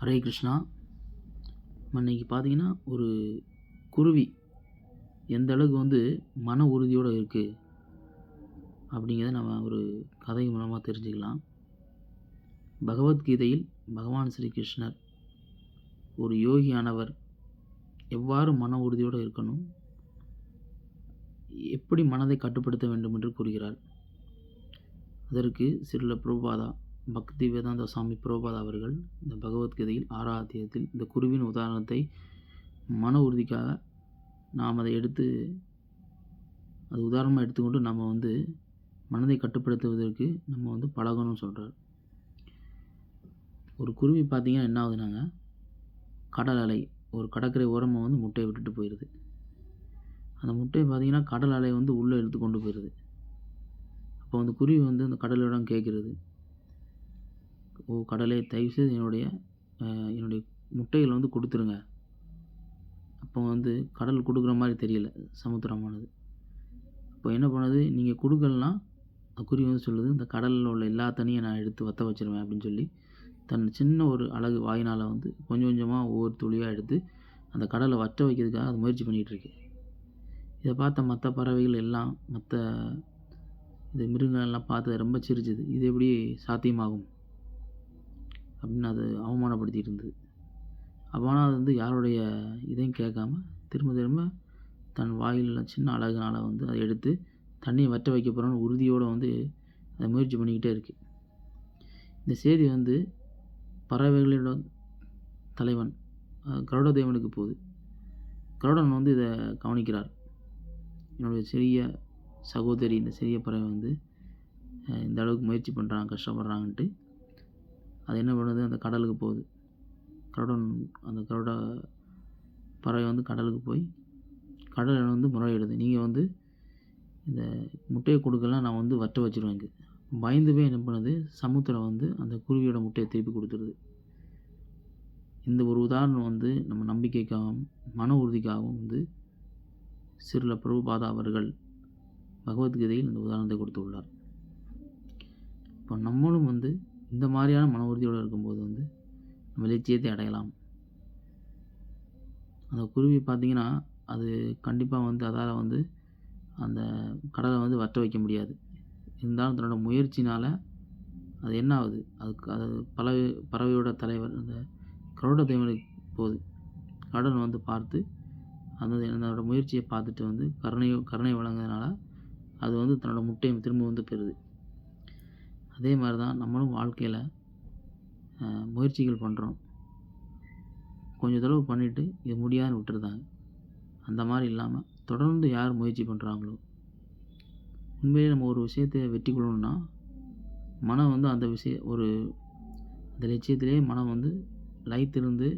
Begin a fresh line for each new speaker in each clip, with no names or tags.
ஹரே கிருஷ்ணா. இன்னைக்கு பார்த்தீங்கன்னா ஒரு குருவி எந்த அளவுக்கு வந்து மன உறுதியோடு இருக்குது அப்படிங்கிறத நம்ம ஒரு கதை மூலமாக தெரிஞ்சுக்கலாம். பகவத்கீதையில் பகவான் ஸ்ரீ கிருஷ்ணர் ஒரு யோகியானவர் எவ்வாறு மன உறுதியோடு இருக்கணும் எப்படி மனதை கட்டுப்படுத்த வேண்டும் என்று கூறுகிறார். அதற்கு சிறுல பிரபாதா பக்தி வேதாந்த சுவாமி பிரபுபாதா அவர்கள் இந்த பகவத்கீதையில் ஆறாம் அத்தியாயத்தில் இந்த குருவின் உதாரணத்தை மன உறுதிக்காக நாம் அதை எடுத்து அது உதாரணமாக எடுத்துக்கொண்டு நம்ம வந்து மனதை கட்டுப்படுத்துவதற்கு நம்ம வந்து பழகணும்னு சொல்கிறார் ஒரு குருவி பார்த்திங்கன்னா என்ன ஆகுதுனாங்க கடல் அலை ஒரு கடற்கரை ஓரமாக வந்து முட்டையை விட்டுட்டு போயிடுது அந்த முட்டையை பார்த்திங்கன்னா கடல் அலை வந்து உள்ளே இழுத்து கொண்டு போயிடுது அப்போ அந்த குருவி வந்து அந்த கடலிடம் கேட்குறது. ஓ கடலே தயவுசெய்து என்னுடைய என்னுடைய முட்டைகளை வந்து கொடுத்துருங்க. அப்போ வந்து கடல் கொடுக்குற மாதிரி தெரியல சமுத்திரமானது. அப்போ என்ன பண்ணுது நீங்கள் கொடுக்கலனா குருவி வந்து சொல்லுது இந்த கடலில் உள்ள எல்லா தண்ணியும் நான் எடுத்து வற்ற வச்சிருவேன் அப்படின்னு சொல்லி தன் சின்ன ஒரு அழகு வாயினால் வந்து கொஞ்சம் கொஞ்சமாக ஒவ்வொரு துளியாக எடுத்து அந்த கடலை வற்ற வைக்கிறதுக்காக அது முயற்சி பண்ணிகிட்ருக்கு இதை பார்த்த மற்ற பறவைகள் எல்லாம் மற்ற இந்த மிருகங்கள்லாம் பார்த்து ரொம்ப சிரிச்சுது. இது எப்படி சாத்தியமாகும்? அப்படின்னு அது அவமானப்படுத்திகிட்டு இருந்தது அப்போ ஆனால் அது வந்து யாருடைய இதையும் கேட்காம திரும்ப திரும்ப தன் வாயில் சின்ன அழகுனால் வந்து அதை எடுத்து தண்ணியை வற்ற வைக்க போகிறோன்னு உறுதியோடு வந்து அதை முயற்சி பண்ணிக்கிட்டே இருக்குது இந்த செய்தி வந்து பறவைகளோட தலைவன் கருடதேவனுக்கு போகுது. கருடன் வந்து இதை கவனிக்கிறார். என்னுடைய சிறிய சகோதரி இந்த சிறிய பறவை வந்து இந்த அளவுக்கு முயற்சி பண்ணுறாங்க கஷ்டப்படுறாங்கன்ட்டு அது என்ன பண்ணுது? அந்த கடலுக்கு போகுது. கருடன் அந்த கருட பறவை வந்து கடலுக்கு போய் கடலில் வந்து முறையிடுது. நீங்கள் வந்து இந்த முட்டையை கொடுக்கலாம் நான் வந்து வற்ற வச்சுருவேன் இங்கே. பயந்து போய் என்ன பண்ணுது? சமுத்திரம் வந்து அந்த குருவியோட முட்டையை திருப்பி கொடுத்துருது. இந்த ஒரு உதாரணம் வந்து நம்ம நம்பிக்கைக்காகவும் மன உறுதிக்காகவும் வந்து சிறுல பிரபுபாதா அவர்கள் பகவத்கீதையில் இந்த உதாரணத்தை கொடுத்துள்ளார். இப்போ நம்மளும் வந்து இந்த மாதிரியான மன உறுதியோடு இருக்கும்போது வந்து நம்ம லட்சியத்தை அடையலாம். அந்த குருவி பார்த்திங்கன்னா அது கண்டிப்பாக வந்து அதால் வந்து அந்த கடலை வந்து வற்ற வைக்க முடியாது. இருந்தாலும் தன்னோட முயற்சினால் அது என்ன ஆகுது? அதுக்கு அது பறவை பறவையோட தலைவர் அந்த கருட தேவனுக்கு போகுது. கருடன் வந்து பார்த்து அந்த என்னோட முயற்சியை பார்த்துட்டு வந்து கருணை கருணை வழங்குறதுனால அது வந்து தன்னோட முட்டையை திரும்ப வந்து பெறுது. அதே மாதிரி தான் நம்மளும் வாழ்க்கையில் முயற்சிகள் பண்ணுறோம் கொஞ்சம் தடவை பண்ணிவிட்டு இது முடியாதுன்னு விட்டுருதாங்க அந்த மாதிரி இல்லாமல் தொடர்ந்து யார் முயற்சி பண்ணுறாங்களோ உண்மையிலே நம்ம ஒரு விஷயத்தை வெற்றி கொள்ளணும்னா மனம் வந்து அந்த விஷய ஒரு அந்த லட்சியத்திலே மனம் வந்து லைத்திருந்து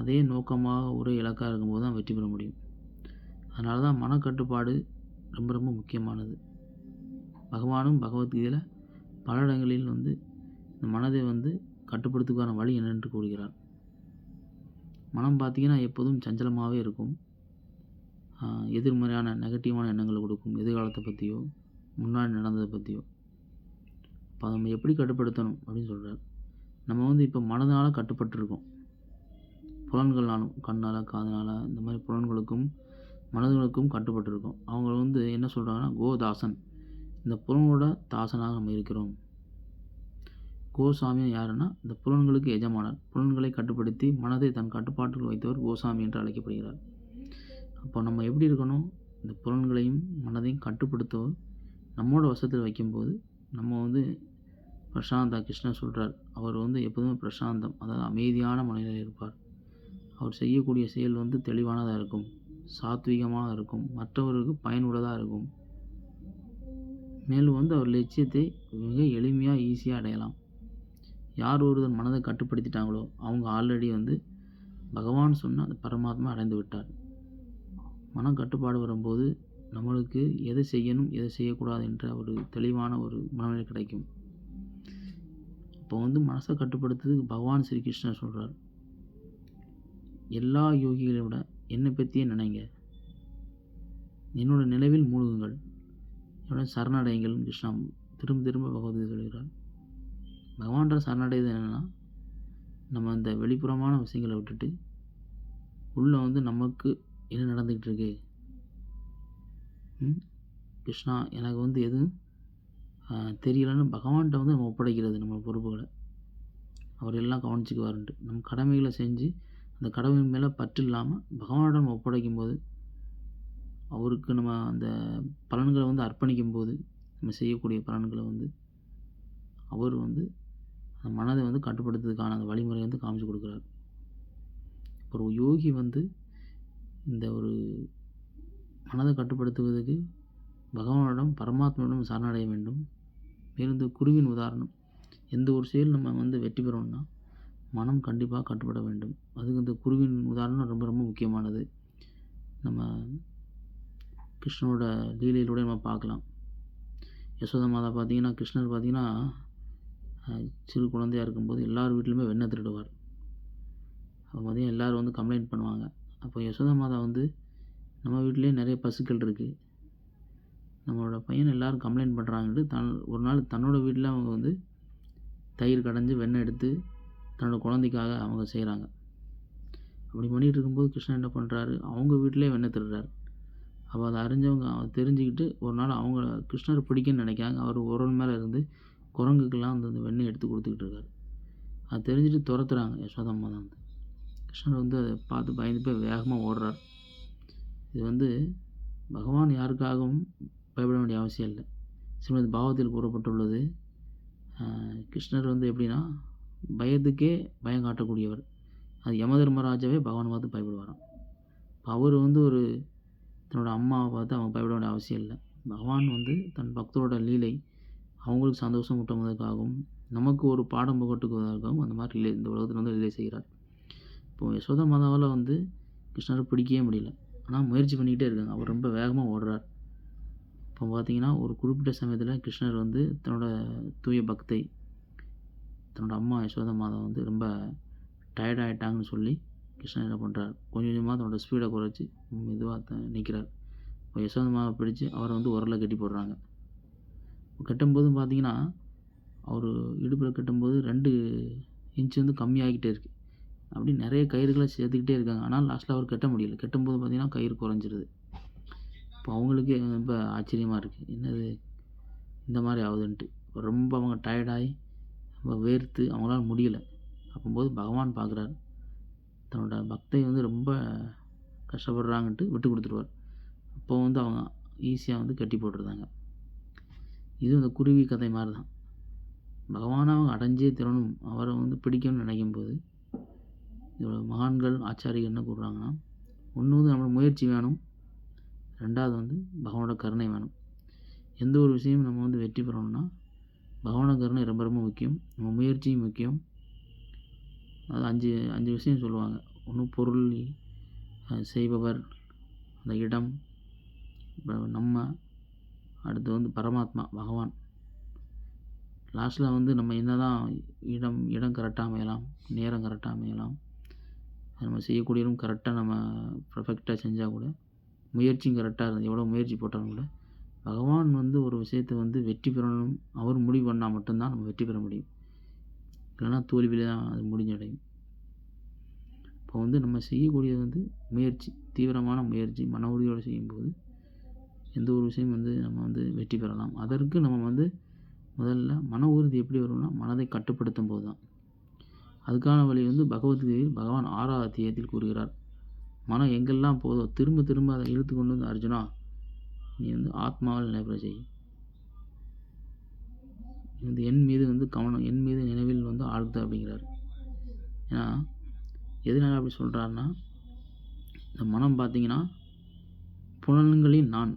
அதே நோக்கமாக ஒரே இலக்காக இருக்கும்போது தான் வெற்றி பெற முடியும். அதனால தான் மனக்கட்டுப்பாடு ரொம்ப ரொம்ப முக்கியமானது. பகவானும் பகவத்கீதையில் பல இடங்களில் வந்து இந்த மனதை வந்து கட்டுப்படுத்துக்கான வழி என்னென்று கூறுகிறார். மனம் பார்த்திங்கன்னா எப்போதும் சஞ்சலமாகவே இருக்கும். எதிர்மறையான நெகட்டிவான எண்ணங்களை கொடுக்கும். எதிர்காலத்தை பற்றியோ முன்னாடி நடந்ததை பற்றியோ இப்போ அதை நம்ம எப்படி கட்டுப்படுத்தணும் அப்படின்னு சொல்கிறார் நம்ம வந்து இப்போ மனதினால் கட்டுப்பட்டுருக்கோம். புலன்கள்னாலும் கண்ணால் காதனால் இந்த மாதிரி புலன்களுக்கும் மனதுகளுக்கும் கட்டுப்பட்டுருக்கோம். அவங்க வந்து என்ன சொல்கிறாங்கன்னா கோதாசன். இந்த புலனோட தாசனாக நம்ம இருக்கிறோம். கோசாமி யாருன்னா இந்த புலன்களுக்கு எஜமானர். புலன்களை கட்டுப்படுத்தி மனதை தன் கட்டுப்பாட்டில் வைத்தவர் கோசாமி என்று அழைக்கப்படுகிறார். அப்போ நம்ம எப்படி இருக்கணும்? இந்த புலன்களையும் மனதையும் கட்டுப்படுத்தவர் நம்மளோட வசத்தில் வைக்கும்போது நம்ம வந்து பிரசாந்தா கிருஷ்ணன் சொல்கிறார் அவர் வந்து எப்போதுமே பிரசாந்தம் அதாவது அமைதியான மனநிலையில் இருப்பார். அவர் செய்யக்கூடிய செயல் வந்து தெளிவானதாக இருக்கும் சாத்வீகமாக இருக்கும் மற்றவருக்கு பயனுள்ளதாக இருக்கும். மேலும் வந்து அவர் லட்சியத்தை மிக எளிமையாக ஈஸியாக அடையலாம். யார் ஒருவர் மனதை கட்டுப்படுத்திட்டாங்களோ அவங்க ஆல்ரெடி வந்து பகவான் சொன்ன அந்த பரமாத்மா அடைந்து விட்டார். மன கட்டுப்பாடு வரும்போது நம்மளுக்கு எதை செய்யணும் எதை செய்யக்கூடாது என்ற ஒரு தெளிவான ஒரு மனநிலை கிடைக்கும். இப்போ வந்து மனசை கட்டுப்படுத்துறதுக்கு பகவான் ஸ்ரீ கிருஷ்ணர் சொல்கிறார் எல்லா யோகிகளை விட என்னை பற்றியே நினைங்க. என்னோட நினைவில் மூழ்குங்கள். என்னோட சரணடைங்கள் கிருஷ்ணா திரும்ப திரும்ப பகவத்கீதை சொல்கிறார் பகவான்ற சரணடைவது என்னென்னா நம்ம அந்த வெளிப்புறமான விஷயங்களை விட்டுட்டு, உள்ளே வந்து நமக்கு என்ன நடந்துக்கிட்டு இருக்கு? கிருஷ்ணா எனக்கு வந்து எதுவும் தெரியலைன்னு தெரியலன்னு வந்து நம்ம ஒப்படைக்கிறது நம்ம பொறுப்புகளை அவர் எல்லாம் கவனிச்சுக்குவாருன்ட்டு. நம்ம கடமைகளை செஞ்சு, அந்த கடமை மேலே பற்று இல்லாமல் பகவானிடம் நம்ம ஒப்படைக்கும்போது, அவருக்கு நம்ம அந்த பலன்களை வந்து அர்ப்பணிக்கும்போது, நம்ம செய்யக்கூடிய பலன்களை வந்து, அவர் வந்து அந்த மனதை வந்து கட்டுப்படுத்துறதுக்கான அந்த வழிமுறை வந்து காமிச்சு குடுக்குறார். ஒரு யோகி வந்து இந்த ஒரு மனதை கட்டுப்படுத்துவதற்கு பகவானிடம், பரமாத்மாவிடம் சரணடைய வேண்டும். மேலும் இந்த குருவின் உதாரணம். எந்த ஒரு செயல் நம்ம வந்து வெற்றி பெறோம்னா மனம் கண்டிப்பாக கட்டுப்பட வேண்டும். அதுக்கு இந்த குருவின் உதாரணம் ரொம்ப ரொம்ப முக்கியமானது. நம்ம கிருஷ்ணனோட லீலையிலூட நம்ம பார்க்கலாம். யசோதா மாதா பார்த்தீங்கன்னா, கிருஷ்ணர் பார்த்தீங்கன்னா, சிறு குழந்தையா இருக்கும்போது எல்லார் வீட்லேயுமே வெண்ணெய் திருடுவார். அப்போ பார்த்தீங்கன்னா, எல்லோரும் வந்து கம்ப்ளைண்ட் பண்ணுவாங்க. அப்போ யசோதா மாதா வந்து, நம்ம வீட்லேயே நிறைய பசுக்கள் இருக்குது நம்மளோட பையன் எல்லோரும் கம்ப்ளைண்ட் பண்ணுறாங்கன்ட்டு தன் ஒரு நாள் தன்னோட வீட்டில் அவங்க வந்து தயிர் கடைஞ்சி வெண்ணெய் எடுத்து, தன்னோட குழந்தைக்காக அவங்க செய்கிறாங்க அப்படி பண்ணிகிட்டு இருக்கும்போது கிருஷ்ணன் என்ன பண்ணுறாரு அவங்க வீட்டிலே வெண்ணெய் திருடுறாரு. அப்போ அதை அறிஞ்சவங்க தெரிஞ்சுக்கிட்டு, ஒரு நாள் அவங்க கிருஷ்ணரை பிடிக்குன்னு நினைக்காங்க அவர் உரல் மேலே இருந்து குரங்குக்கெல்லாம் வந்து அந்த வெண்ணெய் எடுத்து கொடுத்துக்கிட்டு இருக்காரு. அதை தெரிஞ்சுட்டு துரத்துறாங்க யசோதம்மா தான் வந்து. கிருஷ்ணர் வந்து அதை பார்த்து பயந்து போய் வேகமாக ஓடுறார். இது வந்து பகவான் யாருக்காகவும் பயப்பட வேண்டிய அவசியம் இல்லை ஸ்ரீமத் பாவத்தில் கூறப்பட்டுள்ளது, கிருஷ்ணர் வந்து எப்படின்னா, பயத்துக்கே பயம் காட்டக்கூடியவர். அது யமதர்மராஜாவே பகவான் பார்த்து பயப்படுவாராம். அவர் வந்து ஒரு தன்னோட அம்மாவை பார்த்து அவங்க பயப்பட வேண்டிய அவசியம் இல்லை பகவான் வந்து தன் பக்தரோட லீலை, அவங்களுக்கு சந்தோஷம் ஊட்டுவதற்காகவும், நமக்கு ஒரு பாடம் புகட்டுவதற்காகவும் அந்த மாதிரி லீலை இந்த உலகத்தில் வந்து லீலை செய்கிறார். இப்போ யசோதா மாதாவால் வந்து கிருஷ்ணரை பிடிக்கவே முடியல. ஆனால் முயற்சி பண்ணிக்கிட்டே இருக்காங்க. அவர் ரொம்ப வேகமாக ஓடுறார். இப்போ பார்த்தீங்கன்னா, ஒரு குறிப்பிட்ட சமயத்தில் கிருஷ்ணர் வந்து தன்னோட தூய பக்தை, தன்னோட அம்மா யசோதா மாதா வந்து ரொம்ப டயர்ட் ஆகிட்டாங்கன்னு சொல்லி, கிருஷ்ணன் என்ன பண்ணுறார் கொஞ்சம் கொஞ்சமாக தன்னோட ஸ்பீடை குறைச்சி மெதுவாக தான் நிற்கிறார் இப்போ யசோதா மாதாவ பிடிச்சு வந்து உரல்ல கட்டி போடுறாங்க. கட்டும்போதும் பார்த்தீங்கன்னா, அவர் இடுப்பில் கட்டும்போது ரெண்டு இன்ச் வந்து கம்மியாகிட்டே இருக்கு. அப்படி நிறைய கயிறுகளை சேர்த்துக்கிட்டே இருக்காங்க. ஆனால் லாஸ்ட்டில் அவர் கட்ட முடியல. கட்டும்போது பார்த்தீங்கன்னா, கயிறு குறைஞ்சிருது. இப்போ அவங்களுக்கே ரொம்ப ஆச்சரியமாக இருக்குது என்னது இந்த மாதிரி ஆகுதுன்ட்டு ரொம்ப அவங்க டயர்டாகி ரொம்ப வேர்த்து அவங்களால முடியலை அப்போம்போது பகவான் பார்க்குறாரு தன்னோட பக்தை வந்து ரொம்ப கஷ்டப்படுறாங்கன்ட்டு விட்டு கொடுத்துருவார் அப்போ வந்து அவங்க ஈஸியாக வந்து கட்டி போட்டுருந்தாங்க. இது இந்த குருவி கதை மாதிரி தான். பகவான அவங்க அடைஞ்சே திறனும் அவரை வந்து பிடிக்கணும்னு நினைக்கும்போது இதோட மகான்கள், ஆச்சாரிகள் என்ன கூறுறாங்கன்னா, ஒன்று வந்து நம்மளோட முயற்சி வேணும். ரெண்டாவது வந்து பகவானோட கருணை வேணும். எந்த ஒரு விஷயமும் நம்ம வந்து வெற்றி பெறணும்னா, பகவான கருணை ரொம்ப ரொம்ப முக்கியம். நம்ம முயற்சியும் முக்கியம். அது 5 5 விஷயம் சொல்லுவாங்க. ஒன்று பொருள், செய்பவர், அந்த இடம், நம்ம, அடுத்து வந்து பரமாத்மா, பகவான். லாஸ்ட்டில் வந்து நம்ம என்ன தான் இடம் இடம் கரெக்டாக அமையலாம், நேரம் கரெக்டாக அமையலாம். நம்ம செய்யக்கூடியதும் கரெக்டாக நம்ம பர்ஃபெக்டாக செஞ்சால் கூட, முயற்சியும் கரெக்டாக இருந்தது எவ்வளோ முயற்சி போட்டாலும் கூட, பகவான் வந்து ஒரு விஷயத்த வந்து வெற்றி பெறணும், அவர் முடிவு பண்ணால் மட்டும்தான் நம்ம வெற்றி பெற முடியும். இல்லைன்னா தோல்வியில் தான் அது முடிஞ்சடையும். இப்போ வந்து நம்ம செய்யக்கூடியது வந்து முயற்சி, தீவிரமான முயற்சி, மன உறுதியோடு செய்யும்போது, எந்த ஒரு விஷயம் வந்து நம்ம வந்து வெற்றி பெறலாம். அதற்கு நம்ம வந்து முதல்ல மன உறுதி எப்படி வரும்னா, மனதை கட்டுப்படுத்தும் போது தான். அதுக்கான வழி வந்து பகவத்கீதையில் பகவான் ஆறாவது அத்தியாயத்தில் கூறுகிறார். மனம் எங்கெல்லாம் போதோ, திரும்ப திரும்ப அதை இழுத்து கொண்டு வந்து அர்ஜுனா, நீ வந்து ஆத்மாவில் நினைவு செய். வந்து என் மீது வந்து கவனம், என் மீது நினைவில் வந்து ஆழ்த்து அப்படிங்கிறாரு. ஏன்னா, எதனால் அப்படி சொல்கிறாருன்னா இந்த மனம் பார்த்திங்கன்னா புலன்களின் நான்.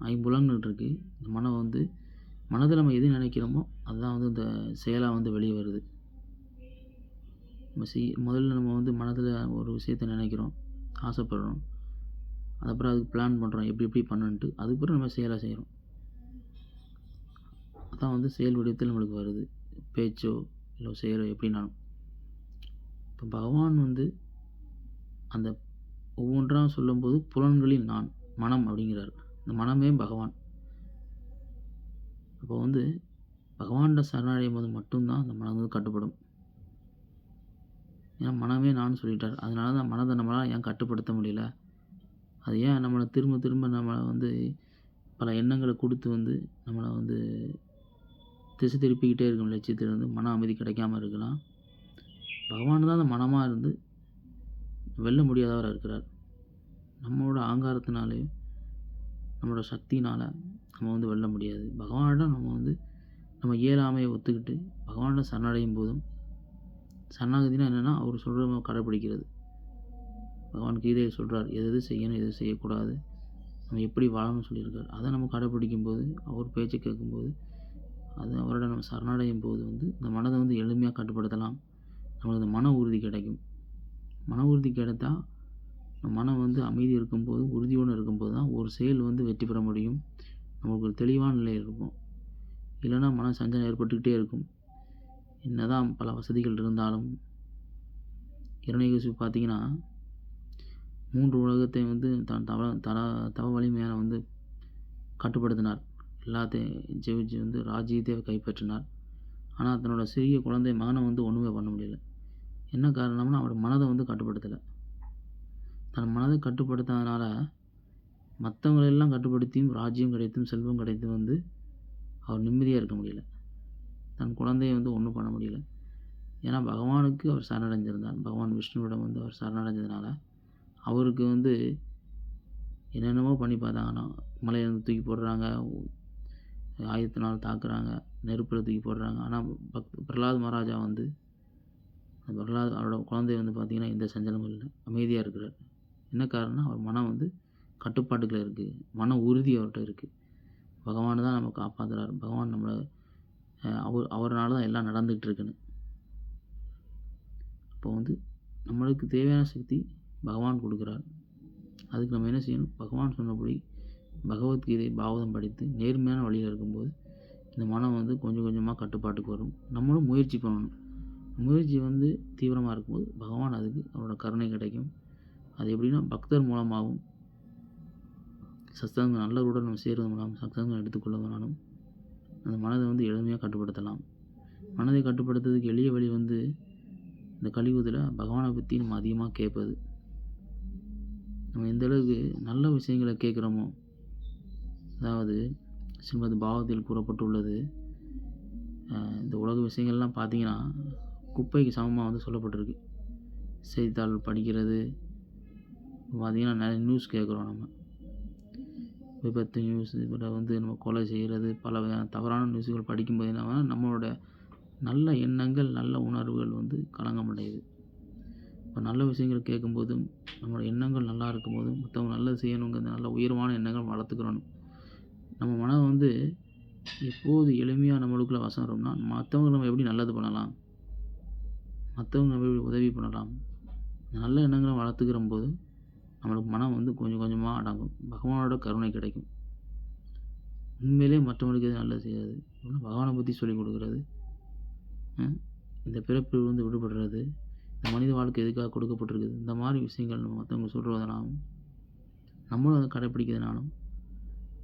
ஐம்புலங்கள் இருக்குது இந்த மனம் வந்து மனதில் நம்ம எது நினைக்கிறோமோ, அதுதான் வந்து இந்த செயலாக வந்து வெளியே வருது. நம்ம செய் முதல்ல நம்ம வந்து மனதில் ஒரு விஷயத்த நினைக்கிறோம், ஆசைப்படுறோம். அதுக்கப்புறம் அதுக்கு பிளான் பண்ணுறோம் எப்படி எப்படி பண்ணுன்ட்டு அதுக்கப்புறம் நம்ம செயலாக செய்கிறோம் அதான் வந்து செயல் வடிவத்தில் நம்மளுக்கு வருது. பேச்சோ, இல்லை செயலோ எப்படினாலும். இப்போ பகவான் வந்து அந்த ஒவ்வொன்றா சொல்லும்போது, புலன்களில் நான், மனம் அப்படிங்கிறார். இந்த மனமே பகவான். அப்போ வந்து பகவான்ட்ட சரணடையும்போது மட்டும் தான் அந்த மனம் வந்து கட்டுப்படும். ஏன்னா மனமே நான் சொல்லிட்டார் அதனால தான் மனதை நம்மளால் ஏன் கட்டுப்படுத்த முடியல அது ஏன் நம்மளை திரும்ப திரும்ப நம்மளை வந்து பல எண்ணங்களை கொடுத்து வந்து நம்மளை வந்து திசை திருப்பிக்கிட்டே இருக்கும் லட்சியத்திலிருந்து மன அமைதி கிடைக்காம இருக்கலாம் பகவான் தான் அந்த மனமாக இருந்து வெல்ல முடியாதவராக இருக்கிறார். நம்மளோட ஆங்காரத்தினாலேயும் நம்மளோட சக்தினால் நம்ம வந்து வெல்ல முடியாது. பகவானிடம் நம்ம வந்து நம்ம இயலாமையை ஒத்துக்கிட்டு பகவானிடம் சரணடையும் போதும். சரணாகதினா என்னென்னா அவர் சொல்கிற கடைப்பிடிக்கிறது. பகவான் கீதையை சொல்கிறார் எது எது செய்யணும் எது செய்யக்கூடாது நம்ம எப்படி வாழணும்னு சொல்லியிருக்கார். அதை நம்ம கடைப்பிடிக்கும் போது அவர் பேச்சை கேட்கும்போது அது அவரோட நம்ம சரணடையும் போது வந்து இந்த மனதை வந்து எளிமையாக கட்டுப்படுத்தலாம். நம்மளுக்கு அந்த மன உறுதி கிடைக்கும். மன உறுதி கிடைத்தால் நம்ம மனம் வந்து அமைதி இருக்கும்போது உறுதியோடு இருக்கும்போது தான் ஒரு செயல் வந்து வெற்றி பெற முடியும். நமக்கு ஒரு தெளிவான நிலையில் இருக்கும். இல்லைன்னா மன சஞ்சலம் ஏற்பட்டுக்கிட்டே இருக்கும். என்னதான் பல வசதிகள் இருந்தாலும் இரணைகசி பார்த்தீங்கன்னா மூன்று உலகத்தை வந்து தன் தவ தர தவ வலிமையான வந்து கட்டுப்படுத்தினார். எல்லாத்தையும் ஜெயிச்சு வந்து ராஜ்யத்தை கைப்பற்றினார். ஆனால் தன்னோட சிறிய குழந்தை மகனை வந்து ஒன்றுமே பண்ண முடியல. என்ன காரணம்னா அவரோட மனதை வந்து கட்டுப்படுத்தலை. தன் மனதை கட்டுப்படுத்தாதனால மற்றவங்களெல்லாம் கட்டுப்படுத்தியும் ராஜ்யம் கிடைத்தும் செல்வம் கிடைத்தும் வந்து அவர் நிம்மதியாக இருக்க முடியல. தன் குழந்தைய வந்து ஒன்றும் பண்ண முடியல. ஏன்னா பகவானுக்கு அவர் சரணடைஞ்சிருந்தார். பகவான் விஷ்ணுவிடம் வந்து அவர் சரணடைஞ்சதுனால அவருக்கு வந்து என்னென்னமோ பண்ணி பார்த்தாங்கன்னா மலையிலேருந்து தூக்கி போடுறாங்க ஆயுதத்தினால் தாக்குறாங்க நெருப்பில் தூக்கி போடுறாங்க. ஆனால் பக் பிரகலாத் மகாராஜா வந்து அந்த பிரகலாத் அவரோட குழந்தை வந்து பார்த்திங்கன்னா எந்த சஞ்சலமும் இல்லை. அமைதியாக இருக்கிறார். என்ன காரணம்னா அவர் மனம் வந்து கட்டுப்பாட்டுக்குள்ள இருக்குது மன உறுதி அவர்கிட்ட இருக்குது பகவான் தான் நம்ம காப்பாற்றுறாரு பகவான் நம்மளை அவர் அவரால் தான் எல்லாம் நடந்துகிட்டு இருக்குன்னு. அப்போ வந்து நம்மளுக்கு தேவையான சக்தி பகவான் கொடுக்குறார். அதுக்கு நம்ம என்ன செய்யணும்? பகவான் சொன்னபடி பகவத்கீதை பாவதம் படித்து நேர்மையான வழியில் இருக்கும்போது இந்த மனம் வந்து கொஞ்சம் கொஞ்சமாக கட்டுப்பாட்டுக்கு வரும். நம்மளும் முயற்சி பண்ணணும். முயற்சி வந்து தீவிரமாக இருக்கும்போது பகவான் அதுக்கு அவரோட கருணை கிடைக்கும். அது எப்படின்னா பக்தர் மூலமாகவும் சத்தங்கள் நல்லவருடன் நம்ம சேர்வது மூலம் சத்தங்கள் எடுத்துக்கொள்வதனாலும் அந்த மனதை வந்து எளிமையாக கட்டுப்படுத்தலாம். மனதை கட்டுப்படுத்துறதுக்கு எளிய வழி வந்து இந்த கலியுகத்தில் பகவானை பற்றி நம்ம அதிகமாக கேட்பது நம்ம எந்த அளவுக்கு நல்ல விஷயங்களை கேட்குறோமோ அதாவது ஸ்ரீமத் பாவத்தில் கூறப்பட்டுள்ளது இந்த உலக விஷயங்கள்லாம் பார்த்தீங்கன்னா குப்பைக்கு சமமாக வந்து சொல்லப்பட்டிருக்கு. செய்தித்தாள் படிக்கிறது. பார்த்திங்கன்னா நிறைய நியூஸ் கேட்குறோம் நம்ம. விபத்து நியூஸ் இப்போ வந்து நம்ம கொலை செய்கிறது பல வகையான தவறான நியூஸுகள் படிக்கும்போது என்ன நம்மளோட நல்ல எண்ணங்கள் நல்ல உணர்வுகள் வந்து கலங்கமடையுது இப்போ நல்ல விஷயங்கள் கேட்கும்போதும் நம்மளோட எண்ணங்கள் நல்லா இருக்கும்போதும் மற்றவங்க நல்லது செய்யணுங்கிற நல்ல உயர்வான எண்ணங்கள் வளர்த்துக்கிறணும் நம்ம மனம் வந்து எப்போது எளிமையாக நம்மளுக்குள்ளே வசம் வரும்னா மற்றவங்க நம்ம எப்படி நல்லது பண்ணலாம்? மற்றவங்க நம்ம எப்படி உதவி பண்ணலாம்? நல்ல எண்ணங்களை வளர்த்துக்கிற போது நம்மளுக்கு மனம் வந்து கொஞ்சம் கொஞ்சமாக அடங்கும். பகவானோட கருணை கிடைக்கும். உண்மையிலே மற்றவங்களுக்கு எது நல்லது செய்யாது. பகவானை பற்றி சொல்லிக் கொடுக்குறது. இந்த பிறப்பில் வந்து விடுபடுறது. இந்த மனித வாழ்க்கை எதுக்காக கொடுக்கப்பட்டிருக்குது? இந்த மாதிரி விஷயங்கள் நம்ம மற்றவங்க சொல்கிறதுனாலும் நம்மளும் அதை கடைப்பிடிக்கிறதுனாலும்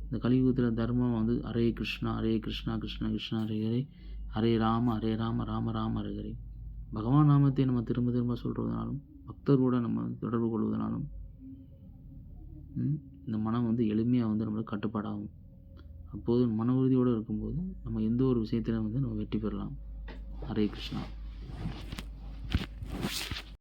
இந்த கலியுகத்தில் தர்மம் வந்து ஹரே கிருஷ்ணா ஹரே கிருஷ்ணா கிருஷ்ணா கிருஷ்ணா ஹரே ஹரே ஹரே ராம ஹரே ராம ராம ராம ஹரே ஹரே. பகவான் நாமத்தை நம்ம திரும்ப திரும்ப சொல்கிறதுனாலும் பக்தர்களோட நம்ம தொடர்பு கொள்வதனாலும் இந்த மனம் வந்து எளிமையாக வந்து நம்மளுக்கு கட்டுப்பாடாகும். அப்போது மன உறுதியோடு இருக்கும்போது நம்ம எந்த ஒரு விஷயத்திலும் வந்து நம்ம வெற்றி பெறலாம். ஹரே கிருஷ்ணா.